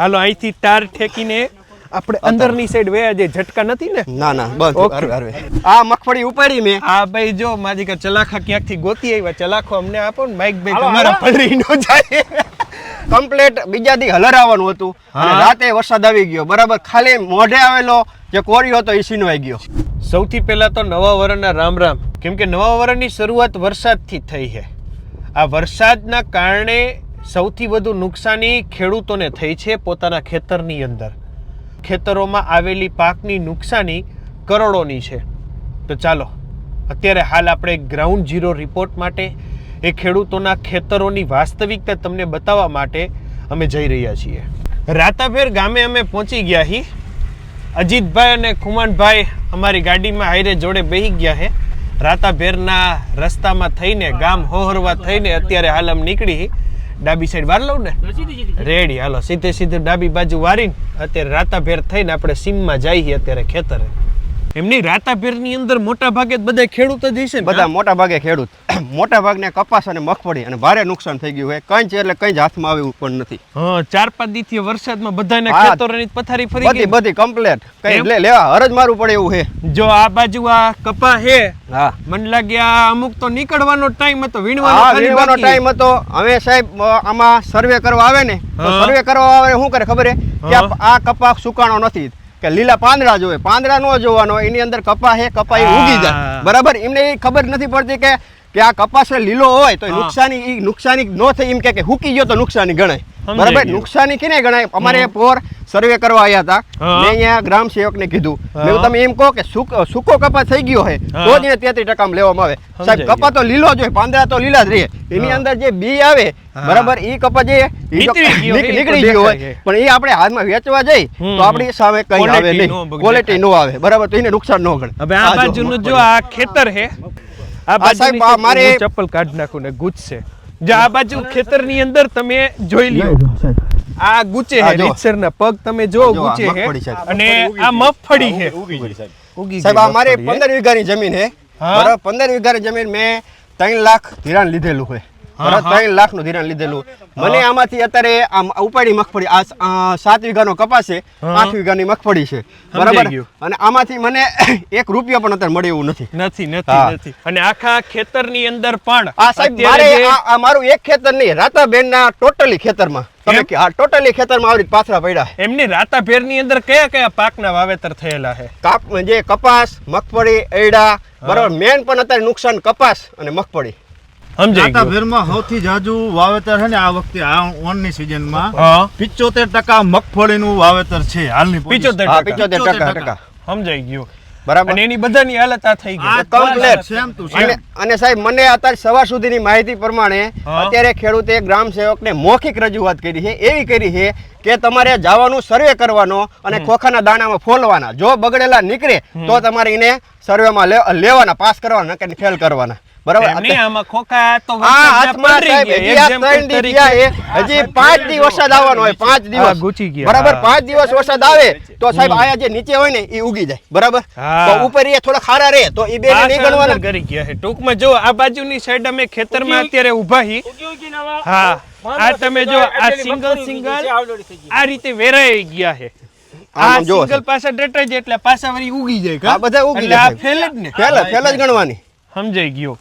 હાલો અહીંથી તાર ઠેકીને આપણે અંદરની સાઈડ વે જે ઝટકા નથી ને? ના ના બસ આ મગફળી ઉપાડી મેં. આ ભાઈ જો માજી કે ચલાખા ક્યાંકથી ગોતી આવ્યા? ચલાખો અમને આપો ને માઈક ભાઈ તમારા પલરી નો જાય. કમ્પ્લેટ બીજા દી હલરાવાનું હતું. અને રાતે વરસાદ આવી ગયો. બરાબર ખાલી મોઢે આવેલો જે કોરિયો હતો એ સીનવાઈ ગયો. સૌથી પહેલા તો નવા વરણના રામ રામ. કેમ કે નવા વરણની શરૂઆત વરસાદથી થઈ છે. આ વરસાદના કારણે સૌથી વધુ નુકસાની ખેડૂતોને થઈ છે પોતાના ખેતરની અંદર. ખેતરોમાં આવેલી પાકની નુકસાની કરોડોની છે. તો ચાલો, અત્યારે હાલ આપણે ગ્રાઉન્ડ ઝીરો રિપોર્ટ માટે એ ખેડૂતોના ખેતરોની વાસ્તવિકતા તમને બતાવવા માટે અમે જઈ રહ્યા છીએ. રાતાભેર ગામે અમે પહોંચી ગયા હી. અજીતભાઈ અને ખુમાનભાઈ અમારી ગાડીમાં હાઈરે જોડે બેહી ગયા છે રાતાભેરના રસ્તામાં થઈને ગામ હોહરવા થઈને અત્યારે હાલ આમ નીકળી હી. ડાબી સાઈડ વાર લઉં ને? રેડી હાલો સીધે સીધું ડાબી બાજુ વારીને અત્યારે રાતા ભેર થઈને આપણે સીમમાં જઈએ અત્યારે ખેતરે. એમની રાતાભેરની અંદર મોટા ભાગે બધા ખેડૂત જ હશે બધા મોટા ભાગે ખેડૂત. મોટા ભાગને કપાસ અને મગફળી અને ભારે નુકસાન થઈ ગયું છે કંઈ જ એટલે કંઈ જ હાથમાં આવ્યું પણ નથી. હા ચાર પાંચ દીથી વરસાદમાં બધાને ખેતરોની પથારી ફરી બધી ગઈ. બધી કમ્પ્લેટ કઈ લેવા હરજ મારવું પડે એવું છે જો આ બાજુ આ કપા હે હા. મને લાગે આ અમુક તો નીકળવાનો ટાઈમ હતો વીણવાનો વીણવાનો ટાઈમ હતો. હવે સાહેબ આમાં સર્વે કરવા આવે ને તો સર્વે કરવા આવે શું કરે ખબર છે કે આ- હા. આ કપાસ સુકાણો નથી. કે લીલા પાંદડા જોવે. પાંદડા નો જોવાનો એની અંદર કપા છે કપા એ ઉગી હા. જાય. બરાબર? એમને એ ખબર નથી પડતી કે કે આ કપાસ લીલો હોય તો નુકસાની નુકસાની ન થઈ એમ કે હુકી ગયો તો નુકસાની ગણાય. બરાબર. નુકસાની કેને ગણાય? અમારે પોર સર્વે કરવા આવ્યા હતા મેં અહીંયા ગ્રામ સેવકને કીધું. મેં કીધું તમે એમ કહો કે સૂકો સૂકો કપા થઈ ગયો હોય તો જ તેત્રીસ ટકામાં લેવામાં આવે. સાહેબ કપા તો લીલો જ હોય પાંદડા તો લીલા જ રહે. એની અંદર જે બી આવે બરાબર ઈ કપા જે નીકળી ગયો હોય, એ. પણ એ આપણે હાથમાં વેચવા જઈ તો આપણી સામે કઈ આવે નહીં. ક્વોલિટી નો આવે. બરાબર તો એને નુકસાન ન ગણે. હવે આ બાજુનું જો આ ખેતર હે આ સાહેબ, મારે- ચપ્પલ કાઢ નાખું ને ગુજશે. જો આ બાજુ ખેતરની અંદર તમે જોઈ લ્યો. આ ગુચે હે રીતસર ના પગ તમે જો ગુચે હે. અને આ મગફળી હે ઉગી સાહેબ. ગઈ આ મારી પંદર વીઘાની જમીન હે. બરાબર પંદર વીઘાની જમીન મેં ત્રણ લાખ ધિરાણ લીધેલું છે બરાબર લાખનું ધિરાણ લીધેલું. મને આમાંથી અત્યારે આમ ઉપાડી મગફળી આ સાત વીઘાનો કપાસ છે. આઠ વીઘાની મગફળી છે. બરાબર? અને આમાંથી મને એક રૂપિયો પણ અત્યારે મળે એવું નથી. નથી નથી નથી. અને આખા ખેતરની અંદર પણ આ સાહેબ મારે આ મારું એક ખેતર નહીં રાતાબેન ના ટોટલી ખેતરમાં. તમે ટોટલી ખેતરમાં આવી પાથરા પડ્યા. એમની રાતા ભેર રાતાભેરની અંદર કયા કયા પાકના વાવેતર થયેલા છે? કાપ જે કપાસ મગફળી એડા બરાબર મેન પણ અત્યારે નુકસાન કપાસ અને મગફળી. સમજાઈ ગયું. રાતાભેરમાં સૌથી જાજુ વાવેતર છે ને આ વખતે આ ઓનની સિઝનમાં હા. પિચોતેર ટકા મગફળીનું વાવેતર છે હાલની position. 75 હા ટકા. પિચોતેર ટકા ટકા. સમજાઈ ગયું. બરાબર. અને એની બધાની હાલત આ થઈ ગઈ. કમ્પ્લેટ. સેમ ટુ અને સેમ અને સાહેબ મને અત્યારે સવાર સુધીની માહિતી પ્રમાણે અત્યારે ખેડૂતે ગ્રામ સેવકને મૌખિક રજૂઆત કરી છે. એવી કરી છે કે તમારે જવાનું સર્વે કરવાનો અને ખોખાના દાણામાં ફોલવાના. જો બગડેલા નીકળે તો તમારે એને સર્વેમાં લેવાના પાસ કરવાના કે ફેલ કરવાના. બરાબર? આમાં ખોખા તો આ વરસાદના હાથમાં પલળી સાહેબ ગયા. હજી આ Example ત્રણ દી તરીકે. થયા છે. હજી પાંચ દી વરસાદ આવવાનો હોય પાંચ દિવસ. ગુચી ગયા. બરાબર? હા. દિવસ વરસાદ આવે તો સાહેબ આયા જે નીચે હોય ને એ ઉગી જાય. બરાબર? તો ઉપર એ થોડા ખારા રહે તો એ બે પાછા ગણવાના. કરી ગયા છે. ટૂંકમાં જો આ બાજુની સાઈડ અમે ખેતરમાં અત્યારે ઊભા હી. હા. આ તમે જો આ સિંગલ સિંગલ આ રીતે વેરાઈ ગયા છે. આ સિંગલ પાછા ડટાઈ જાય એટલે પાછા વળી ઉગી જાય આ બધા ઉગી જાય ફેલ જ ને. ફેલ ફેલ જ ગણવાની. સમજાઈ ગયો.